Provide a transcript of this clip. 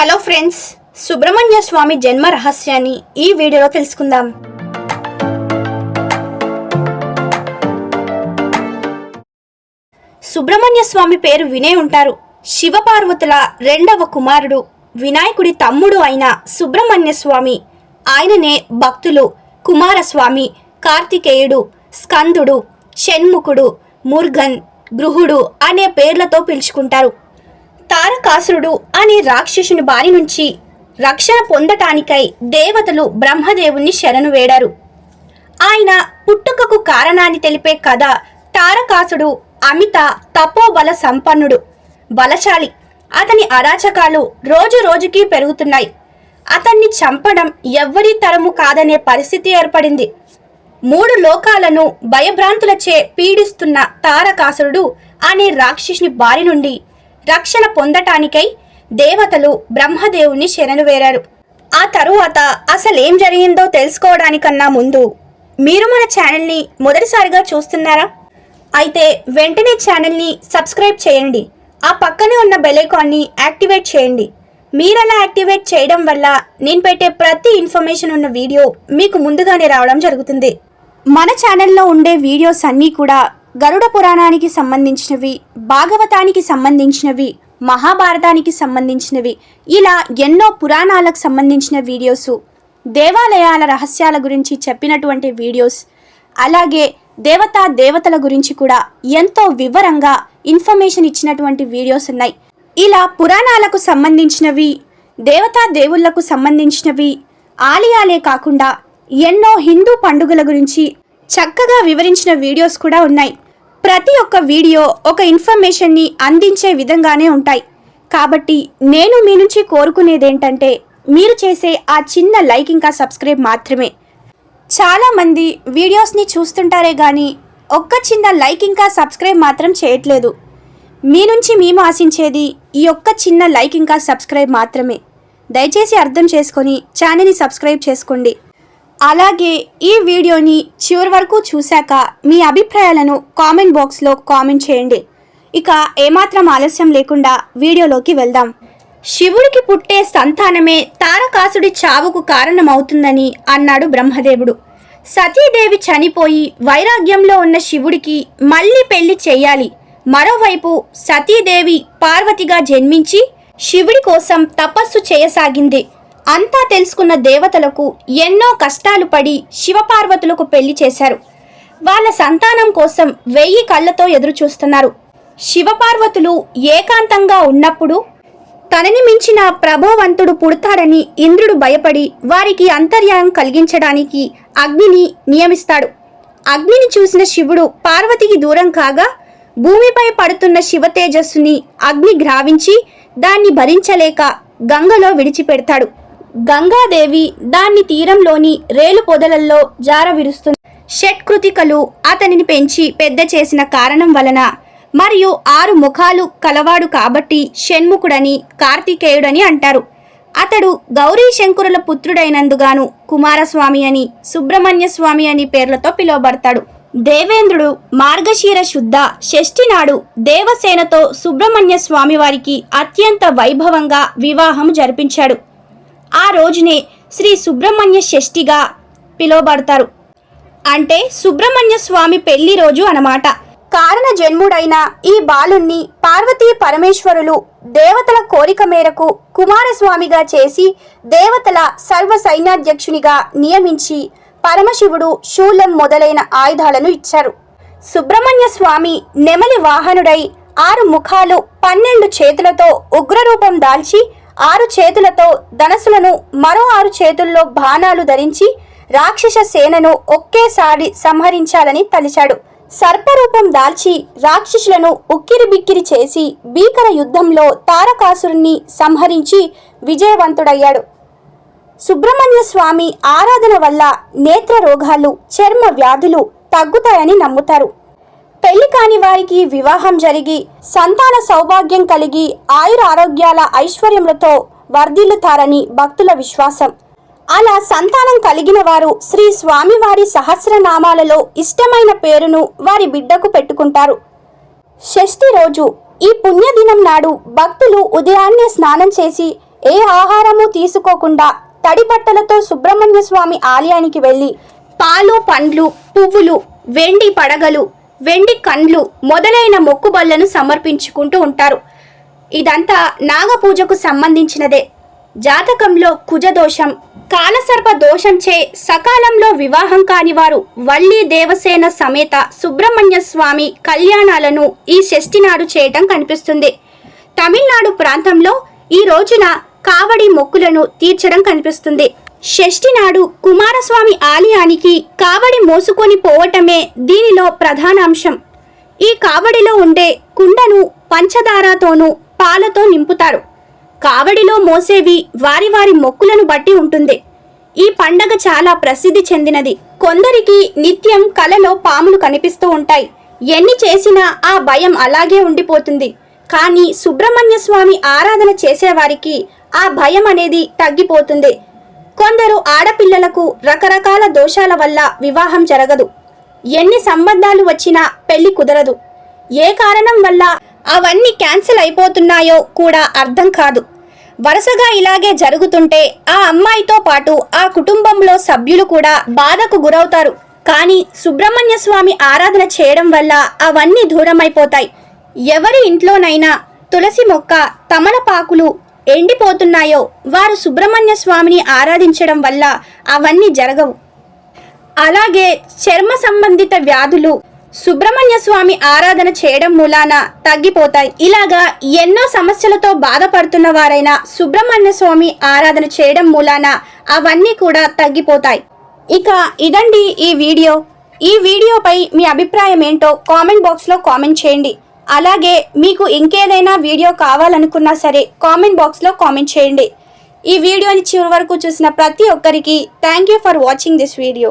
Hello friends Subrahmanya స్వామి జన్మ రహస్యాన్ని ఈ వీడియోలో తెలుసుకుందాం. సుబ్రహ్మణ్య స్వామి పేరు వినే ఉంటారు. శివపార్వతుల రెండవ కుమారుడు వినాయకుడి తమ్ముడు అయిన సుబ్రహ్మణ్య స్వామి. ఆయననే భక్తులు కుమారస్వామి కార్తికేయుడు స్కందుడు షణ్ముఖుడు మురుగన్ గృహుడు అనే పేర్లతో పిలుచుకుంటారు. తారకాసురుడు అనే రాక్షసుని బారి నుంచి రక్షణ పొందటానికై దేవతలు బ్రహ్మదేవుణ్ణి శరణు వేడారు. ఆయన పుట్టుకకు కారణాన్ని తెలిపే కథ తారకాసుడు అమిత తపోబల సంపన్నుడు బలశాలి. అతని అరాచకాలు రోజు రోజుకి పెరుగుతున్నాయి. అతన్ని చంపడం ఎవ్వరి తరము కాదనే పరిస్థితి ఏర్పడింది. మూడు లోకాలను భయభ్రాంతులచే పీడిస్తున్న తారకాసురుడు అనే రాక్షసుని బారి నుండి రక్షణ పొందటానికై దేవతలు బ్రహ్మదేవుని శరణు వేరారు ఆ తరువాత అసలేం జరిగిందో తెలుసుకోవడానికన్నా ముందు మీరు మన ఛానల్ని మొదటిసారిగా చూస్తున్నారా? అయితే వెంటనే ఛానల్ని సబ్స్క్రైబ్ చేయండి. ఆ పక్కనే ఉన్న బెలైకాన్ని యాక్టివేట్ చేయండి. మీరలా యాక్టివేట్ చేయడం వల్ల నేను పెట్టే ప్రతి ఇన్ఫర్మేషన్ ఉన్న వీడియో మీకు ముందుగానే రావడం జరుగుతుంది. మన ఛానల్లో ఉండే వీడియోస్ అన్నీ కూడా గరుడ పురాణానికి సంబంధించినవి భాగవతానికి సంబంధించినవి మహాభారతానికి సంబంధించినవి ఇలా ఎన్నో పురాణాలకు సంబంధించిన వీడియోసు దేవాలయాల రహస్యాల గురించి చెప్పినటువంటి వీడియోస్ అలాగే దేవతా దేవతల గురించి కూడా ఎంతో వివరంగా ఇన్ఫర్మేషన్ ఇచ్చినటువంటి వీడియోస్ ఉన్నాయి. ఇలా పురాణాలకు సంబంధించినవి దేవతా దేవుళ్ళకు సంబంధించినవి ఆలయాలే కాకుండా ఎన్నో హిందూ పండుగల గురించి చక్కగా వివరించిన వీడియోస్ కూడా ఉన్నాయి. ప్రతి ఒక్క వీడియో ఒక ఇన్ఫర్మేషన్ని అందించే విధంగానే ఉంటాయి. కాబట్టి నేను మీ నుంచి కోరుకునేది ఏంటంటే మీరు చేసే ఆ చిన్న లైక్ ఇంకా సబ్స్క్రైబ్ మాత్రమే. చాలామంది వీడియోస్ని చూస్తుంటారే కానీ ఒక్క చిన్న లైక్ ఇంకా సబ్స్క్రైబ్ మాత్రం చేయట్లేదు. మీ నుంచి మేము ఆశించేది ఈ ఒక్క చిన్న లైక్ ఇంకా సబ్స్క్రైబ్ మాత్రమే. దయచేసి అర్థం చేసుకొని ఛానల్ని సబ్స్క్రైబ్ చేసుకోండి. అలాగే ఈ వీడియోని చివరి వరకు చూశాక మీ అభిప్రాయాలను కామెంట్ బాక్స్లో కామెంట్ చేయండి. ఇక ఏమాత్రం ఆలస్యం లేకుండా వీడియోలోకి వెళ్దాం. శివుడికి పుట్టే సంతానమే తారకాసుడి చావుకు కారణమవుతుందని అన్నాడు బ్రహ్మదేవుడు. సతీదేవి చనిపోయి వైరాగ్యంలో ఉన్న శివుడికి మళ్ళీ పెళ్ళి చేయాలి. మరోవైపు సతీదేవి పార్వతిగా జన్మించి శివుడి కోసం తపస్సు చేయసాగింది. అంతా తెలుసుకున్న దేవతలకు ఎన్నో కష్టాలు పడి శివపార్వతులకు పెళ్ళి చేశారు. వాళ్ళ సంతానం కోసం వెయ్యి కళ్ళతో ఎదురుచూస్తున్నారు. శివపార్వతులు ఏకాంతంగా ఉన్నప్పుడు తనని మించిన ప్రభోవంతుడు పుడతాడని ఇంద్రుడు భయపడి వారికి అంతర్యాయం కలిగించడానికి అగ్నిని నియమిస్తాడు. అగ్నిని చూసిన శివుడు పార్వతికి దూరం కాగా భూమిపై పడుతున్న శివ తేజస్సుని అగ్ని గ్రావించి దాన్ని భరించలేక గంగలో విడిచిపెడతాడు. గంగాదేవి దాన్ని తీరంలోని రేలు పొదలల్లో జార విరుస్తుంది షట్కృతికలు అతనిని పెంచి పెద్ద చేసిన కారణం వలన మరియు ఆరు ముఖాలు కలవాడు కాబట్టి షణ్ముఖుడని కార్తికేయుడని అంటారు. అతడు గౌరీ శంకరుల పుత్రుడైనందుగాను కుమారస్వామి అని సుబ్రహ్మణ్య స్వామి అని పేర్లతో పిలువబడతాడు. దేవేంద్రుడు మార్గశీర శుద్ధ షష్ఠి నాడు దేవసేనతో సుబ్రహ్మణ్య స్వామి వారికి అత్యంత వైభవంగా వివాహం జరిపించాడు. ఆ రోజునే శ్రీ సుబ్రహ్మణ్య షష్ఠిగా పిలువబడతారు. అంటే సుబ్రహ్మణ్య స్వామి పెళ్ళి రోజు అన్నమాట. కారణ జన్ముడైన ఈ బాలుణ్ణి పార్వతీ పరమేశ్వరులు దేవతల కోరిక మేరకు కుమారస్వామిగా చేసి దేవతల సర్వ సైన్యాధ్యక్షునిగా నియమించి పరమశివుడు శూలం మొదలైన ఆయుధాలను ఇచ్చారు. సుబ్రహ్మణ్య స్వామి నెమలి వాహనుడై ఆరు ముఖాలు పన్నెండు చేతులతో ఉగ్రరూపం దాల్చి ఆరు చేతులతో ధనసులను మరో ఆరు చేతుల్లో బాణాలు ధరించి రాక్షస సేనను ఒకేసారి సంహరించాలని తలిచాడు. సర్పరూపం దాల్చి రాక్షసులను ఉక్కిరి బిక్కిరి చేసి భీకర యుద్ధంలో తారకాసురుణ్ణి సంహరించి విజయవంతుడయ్యాడు. సుబ్రహ్మణ్య స్వామి ఆరాధన వల్ల నేత్ర రోగాలు చర్మ వ్యాధులు తగ్గుతాయని నమ్ముతారు. పెళ్ళి కాని వారికి వివాహం జరిగి సంతాన సౌభాగ్యం కలిగి ఆయుర ఆరోగ్యాల ఐశ్వర్యములతో వర్ధిల్లుతారని భక్తుల విశ్వాసం. అలా సంతానం కలిగిన వారు శ్రీ స్వామివారి సహస్రనామాలలో ఇష్టమైన పేరును వారి బిడ్డకు పెట్టుకుంటారు. షష్ఠి రోజు ఈ పుణ్యదినం నాడు భక్తులు ఉదయాన్నే స్నానం చేసి ఏ ఆహారము తీసుకోకుండా తడి బట్టలతో సుబ్రహ్మణ్య స్వామి ఆలయానికి వెళ్ళి పాలు పండ్లు పువ్వులు వెండి పడగలు వెండి కండ్లు మొదలైన మొక్కుబళ్ళను సమర్పించుకుంటూ ఉంటారు. ఇదంతా నాగపూజకు సంబంధించినదే. జాతకంలో కుజదోషం కాలసర్ప దోషంచే సకాలంలో వివాహం కాని వారు వల్లి దేవసేన సమేత సుబ్రహ్మణ్య స్వామి కళ్యాణాలను ఈ షష్ఠి నాడు చేయటం కనిపిస్తుంది. తమిళనాడు ప్రాంతంలో ఈ రోజున కావడి మొక్కులను తీర్చడం కనిపిస్తుంది. షష్ఠి నాడు కుమారస్వామి ఆలయానికి కావడి మోసుకొని పోవటమే దీనిలో ప్రధాన అంశం. ఈ కావడిలో ఉండే కుండను పంచదారతోనూ పాలతో నింపుతారు. కావడిలో మోసేవి వారి వారి మొక్కులను బట్టి ఉంటుంది. ఈ పండగ చాలా ప్రసిద్ధి చెందినది. కొందరికి నిత్యం కలలో పాములు కనిపిస్తూ ఉంటాయి. ఎన్ని చేసినా ఆ భయం అలాగే ఉండిపోతుంది. కానీ సుబ్రహ్మణ్య స్వామి ఆరాధన చేసేవారికి ఆ భయం అనేది తగ్గిపోతుంది. కొందరు ఆడపిల్లలకు రకరకాల దోషాల వల్ల వివాహం జరగదు. ఎన్ని సంబంధాలు వచ్చినా పెళ్ళి కుదరదు. ఏ కారణం వల్ల అవన్నీ క్యాన్సిల్ అయిపోతున్నాయో కూడా అర్థం కాదు. వరుసగా ఇలాగే జరుగుతుంటే ఆ అమ్మాయితో పాటు ఆ కుటుంబంలో సభ్యులు కూడా బాధకు గురవుతారు. కానీ సుబ్రహ్మణ్య స్వామి ఆరాధన చేయడం వల్ల అవన్నీ దూరమైపోతాయి. ఎవరి ఇంట్లోనైనా తులసి మొక్క తమలపాకులు ఎండిపోతున్నాయో? వారు సుబ్రహ్మణ్య స్వామిని ఆరాధించడం వల్ల అవన్నీ జరగవు. అలాగే చర్మ సంబంధిత వ్యాధులు సుబ్రహ్మణ్య స్వామి ఆరాధన చేయడం మూలాన తగ్గిపోతాయి. ఇలాగా ఎన్నో సమస్యలతో బాధపడుతున్న వారైనా సుబ్రహ్మణ్య స్వామి ఆరాధన చేయడం మూలాన అవన్నీ కూడా తగ్గిపోతాయి. ఇక ఇదండి ఈ వీడియో. ఈ వీడియోపై మీ అభిప్రాయం ఏంటో కామెంట్ బాక్స్లో కామెంట్ చేయండి. అలాగే మీకు ఇంకేదైనా వీడియో కావాలనుకున్నా సరే కామెంట్ బాక్స్లో కామెంట్ చేయండి. ఈ వీడియోని చివరి వరకు చూసిన ప్రతి ఒక్కరికి thank you for watching this video.